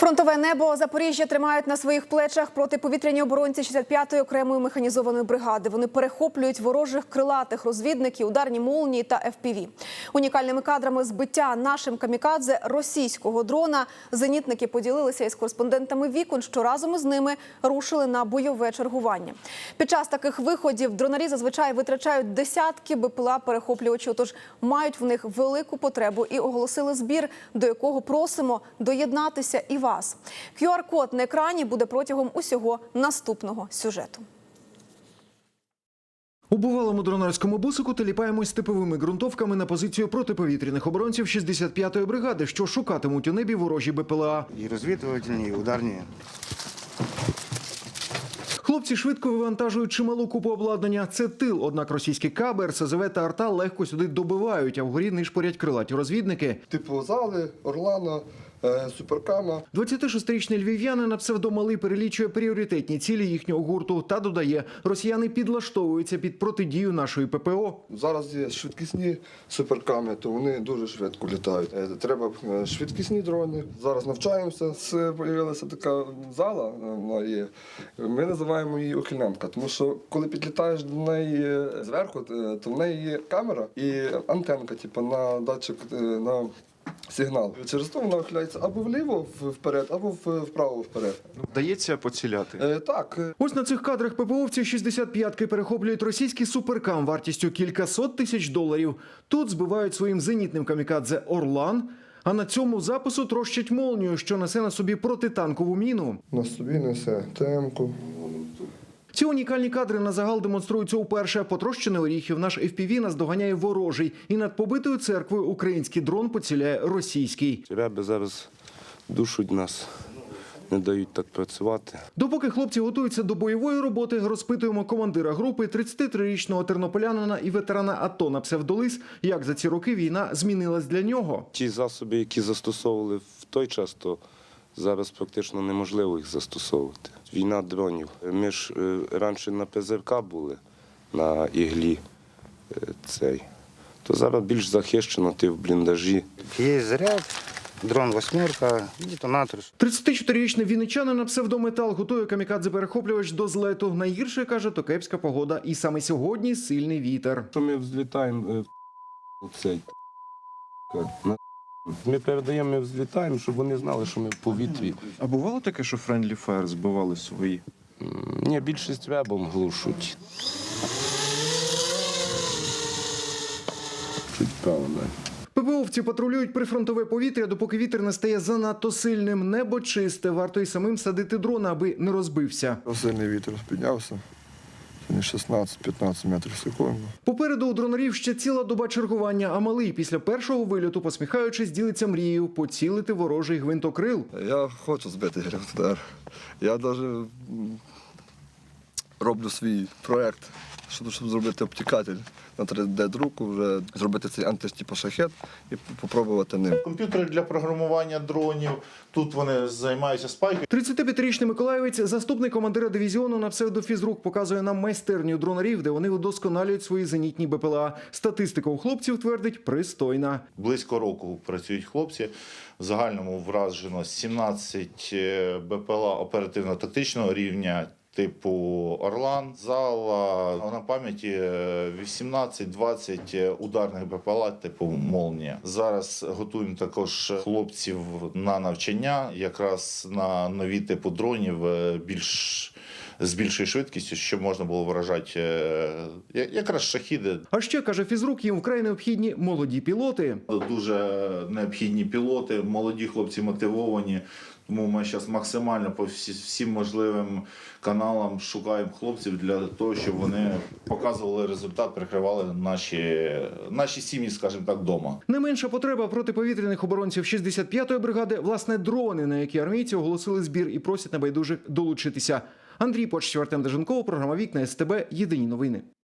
Фронтове небо Запоріжжя тримають на своїх плечах протиповітряні оборонці 65-ї окремої механізованої бригади. Вони перехоплюють ворожих крилатих розвідників, ударні молнії та ФПВ. Унікальними кадрами збиття нашим камікадзе російського дрона зенітники поділилися із кореспондентами вікон, що разом із ними рушили на бойове чергування. Під час таких виходів дронарі зазвичай витрачають десятки БПЛА перехоплювачів, тож мають в них велику потребу і оголосили збір, до якого просимо доєднатися і вас. QR-код на екрані буде протягом усього наступного сюжету. У бувалому дронарському бусику теліпаємось степовими ґрунтовками на позицію протиповітряних оборонців 65-ї бригади, що шукатимуть у небі ворожі БПЛА. І розвідувальні, і ударні. Хлопці швидко вивантажують чималу купу обладнання. Це тил, однак російські каби, РСЗВ та арта легко сюди добивають, а вгорі нишпорять крилаті розвідники. типу зали, Орлана, Суперкама. 26-річний львів'янин на псевдомалий перелічує пріоритетні цілі їхнього гурту та додає, росіяни підлаштовуються під протидію нашої ППО. Зараз є швидкісні суперками, то вони дуже швидко літають. Е, Треба е, швидкісні дрони. Зараз навчаємося. З- Появилася така зала. е, Вона є. Ми називаємо її охилянка, тому що коли підлітаєш до неї е, зверху, е, то в неї є камера і антенка, типу, на датчик е, на. Сигнал через то вона охиляється або вліво вперед, або вправо вперед. Вдається поціляти. Е, так, Ось на цих кадрах ППОвці 65-ки перехоплюють російський суперкам вартістю кількасот тисяч доларів. Тут збивають своїм зенітним камікадзе Орлан. А на цьому запису трощать молнію, що несе на собі протитанкову міну. на собі несе темку. Ці унікальні кадри на загал демонструються уперше. Потрощений оріхів наш FPV наздоганяє ворожий, і над побитою церквою український дрон поціляє російський. Реби зараз душуть нас, не дають так працювати. Допоки хлопці готуються до бойової роботи, розпитуємо командира групи 33-річного тернополянина і ветерана АТО на псевдолис, як за ці роки війна змінилась для нього. Ті засоби, які застосовували в той час, то зараз практично неможливо їх застосовувати. Війна дронів. Ми ж е, раніше на ПЗРК були на іглі е, цей. То зараз більш захищено, ти в бліндажі. Є заряд, дрон восьмерка, детонатор. 34-річний вінничанин на псевдометал готує камікадзе-перехоплювач до злету. Найгірше каже, то кепська погода, і саме сьогодні сильний вітер. Що ми взлітаємо е, в цей. на- Ми передаємо, ми взлітаємо, щоб вони знали, що ми в повітрі. А бувало таке, що Friendly Fire збивали свої? М, Ні, більшість вебом глушуть. Чуть. ППОвці патрулюють прифронтове повітря, допоки вітер не стає занадто сильним. Небо чисте, варто й самим садити дрона, аби не розбився. Сильний вітер піднявся. Сьогодні 16-15 метрів в секунду. Попереду у дронарів ще ціла доба чергування, а малий після першого вильоту, посміхаючись, ділиться мрією поцілити ворожий гвинтокрил. Я хочу збити гвинтокрил. Я навіть роблю свій проєкт, щоб, щоб зробити обтікатель на 3D-друку, вже зробити цей антитипу шахет і попробувати ним. комп'ютери для програмування дронів. Тут вони займаються спайкою. 35-річний миколаївець, заступник командира дивізіону на псевдофізрук, показує нам майстерню дронарів, де вони удосконалюють свої зенітні БПЛА. Статистика у хлопців твердить пристойна. Близько року працюють хлопці. В загальному вражено 17 е, БПЛА оперативно-тактичного рівня. Типу Орлан, зала на пам'яті е, 18-20 ударних БПЛА типу Молнія. Зараз готуємо також хлопців на навчання, якраз на нові типу дронів е, більш з більшою швидкістю, щоб можна було вражати е, якраз шахіди А ще каже фізрук, їм вкрай необхідні молоді пілоти. Дуже необхідні пілоти, молоді хлопці мотивовані. Тому ми зараз максимально по всім можливим каналам шукаємо хлопців для того, щоб вони показували результат, прикривали наші, наші сім'ї, скажімо так, вдома. Не менша потреба протиповітряних оборонців 65-ї бригади власне дрони, на які армійці оголосили збір і просять небайдужих долучитися. Андрій Почтів, Артем Деженков, програма Вікна СТБ. Єдині новини.